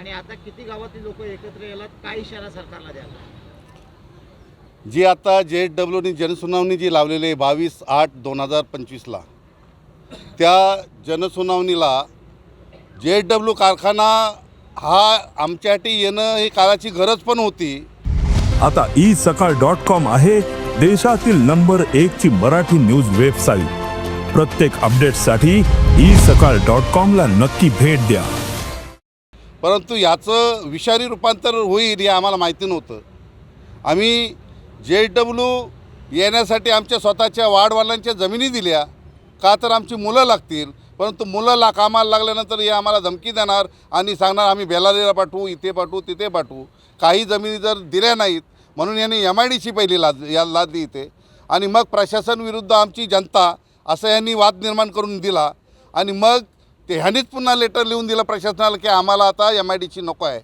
आणि आता किती गावातील लोक एकत्र यायला काय इशारा सरकारला द्यावा जी आता जे एच डब्ल्यूनी जनसुनावणी जी लावलेली आहे बावीस आठ दोन हजार पंचवीसला त्या जनसुनावणीला जे एच डब्ल्यू कारखाना हा आमच्यासाठी येणं ही काळाची गरज पण होती. आता ई सकाळ डॉट कॉम आहे देशातील नंबर एक ची मराठी न्यूज वेबसाईट. प्रत्येक अपडेटसाठी ई सकाळ डॉट कॉम ला नक्की भेट द्या. परंतु याचं विषारी रूपांतर होईल हे आम्हाला माहिती नव्हतं. आम्ही जे डब्ल्यू येण्यासाठी आमच्या स्वतःच्या वाडवालांच्या जमिनी दिल्या. का तर आमची मुलं लागतील परंतु मुलं ला कामाला लागल्यानंतर हे आम्हाला धमकी देणार आणि सांगणार आम्ही बेलारीला पाठवू इथे पाठवू तिथे पाठवू. काही जमिनी जर दिल्या नाहीत म्हणून यांनी एम आय डीची पहिली लाद या लादली इथे. आणि मग प्रशासन विरुद्ध आमची जनता असं यांनी वाद निर्माण करून दिला. आणि मग ते ह्यांनीच पुन्हा लेटर लिहून दिलं प्रशासनाला की आम्हाला आता एम आय डीची नको आहे.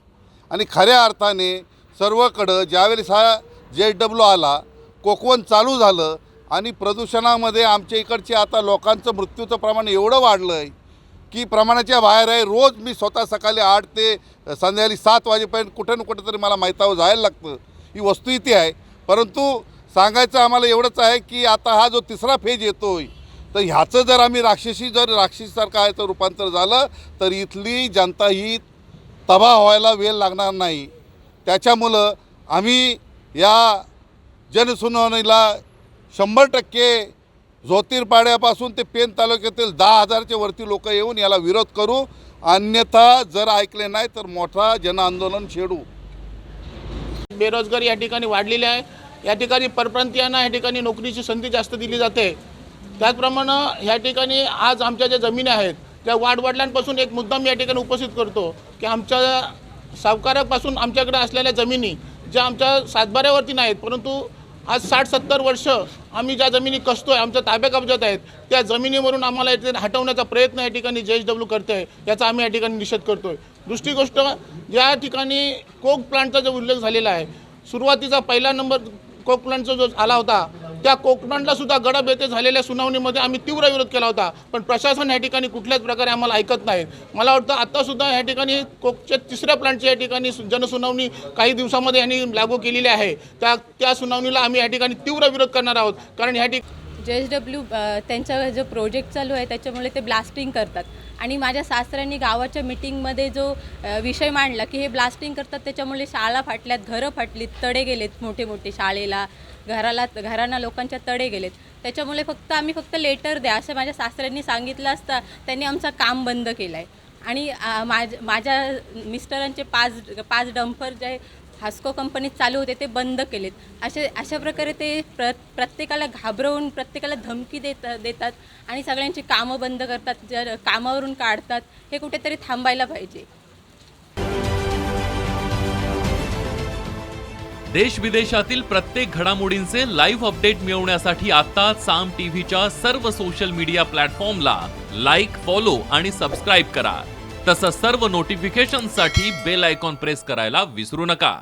आणि खऱ्या अर्थाने सर्वकडं ज्यावेळेस हा जे डब्ल्यू आला कोकवन चालू झालं आणि प्रदूषणामध्ये आमच्या इकडचे आता लोकांचं मृत्यूचं प्रमाण एवढं वाढलं आहे की प्रमाणाच्या बाहेर आहे. रोज मी स्वतः सकाळी आठ ते संध्याकाळी सात वाजेपर्यंत कुठे ना कुठेतरी मला माहितावं जायला लागतं. ही वस्तू इथे आहे. परंतु सांगायचं आम्हाला एवढंच आहे की आता हा जो तिसरा फेज येतो आहे तर ह्याचं जर आम्ही राक्षसी जर राक्षसीसारखं याचं रूपांतर झालं तर इथली जनता ही तबाह व्हायला वेळ लागणार नाही. त्याच्यामुळं आम्ही या जनसुनावणीला शंभर टक्के ज्योतिर्पाड्यापासून ते पेन तालुक्यातील दहा हजारच्या वरती लोक येऊन याला विरोध करू. अन्यथा जर ऐकले नाही तर मोठा जनआंदोलन छेडू. बेरोजगारी या ठिकाणी वाढलेली आहे. या ठिकाणी परप्रांतीयांना या ठिकाणी नोकरीची संधी जास्त दिली जाते. त्याचप्रमाणे ह्या ठिकाणी आज आमच्या ज्या जमिनी आहेत त्या वाडवडिलांपासून एक मुद्दाम या ठिकाणी उपस्थित करतो की आमच्या सावकारापासून आमच्याकडे असलेल्या जमिनी ज्या आमच्या सातबाऱ्यावरती नाहीत परंतु आज साठ सत्तर वर्ष आम्ही ज्या जमिनी कसतो आहे आमच्या ताब्या कब्जात आहेत त्या जमिनीवरून आम्हाला इथे हटवण्याचा प्रयत्न या ठिकाणी जे एच डब्ल्यू करते आहे याचा आम्ही या ठिकाणी निषेध करतो आहे दुसरी गोष्ट या ठिकाणी कोक प्लांटचा जो उल्लेख झालेला आहे सुरुवातीचा पहिला नंबर कोक प्लांटचा जो आला होता त्या कोक सुद्धा गडब येथे झालेल्या सुनावणीमध्ये आम्ही तीव्र विरोध केला होता. पण प्रशासन या ठिकाणी कुठल्याच प्रकारे आम्हाला ऐकत नाही. मला वाटतं आत्तासुद्धा या ठिकाणी कोकच्या तिसऱ्या प्लांटची या ठिकाणी जनसुनावणी काही दिवसामध्ये यांनी लागू केलेली आहे. त्या त्या सुनावणीला आम्ही या ठिकाणी तीव्र विरोध करणार आहोत. कारण या ठिकाणी जे एस डब्ल्यू त्यांचा जो प्रोजेक्ट चालू आहे त्याच्यामुळे ते ब्लास्टिंग करतात. आणि माझ्या सासऱ्यांनी गावाच्या मिटिंगमध्ये जो विषय मांडला की हे ब्लास्टिंग करतात त्याच्यामुळे शाळा फाटल्यात घरं फाटलीत तडे गेलेत मोठे मोठे शाळेला घराला घरांना लोकांच्या तडे गेलेत. त्याच्यामुळे फक्त आम्ही फक्त लेटर द्या असं माझ्या सासऱ्यांनी सांगितलं असता त्यांनी आमचं काम बंद केलं आहे आणि माझ माझ्या मिस्टरांचे पाच पाच डंपर जे हास्को कंपनीत चालू होते ते बंद केलेत. असे अशा प्रकारे ते प्र प्रत्येकाला घाबरवून प्रत्येकाला धमकी देत देतात आणि सगळ्यांची कामं बंद करतात जर कामावरून काढतात हे कुठेतरी थांबायला पाहिजे. देश विदेशातील प्रत्येक घडामोडींचे लाईव्ह अपडेट मिळवण्यासाठी आता साम टीव्हीच्या सर्व सोशल मीडिया प्लॅटफॉर्मला लाईक फॉलो आणि सबस्क्राईब करा. तसंच सर्व नोटिफिकेशनसाठी बेल आयकॉन प्रेस करायला विसरू नका.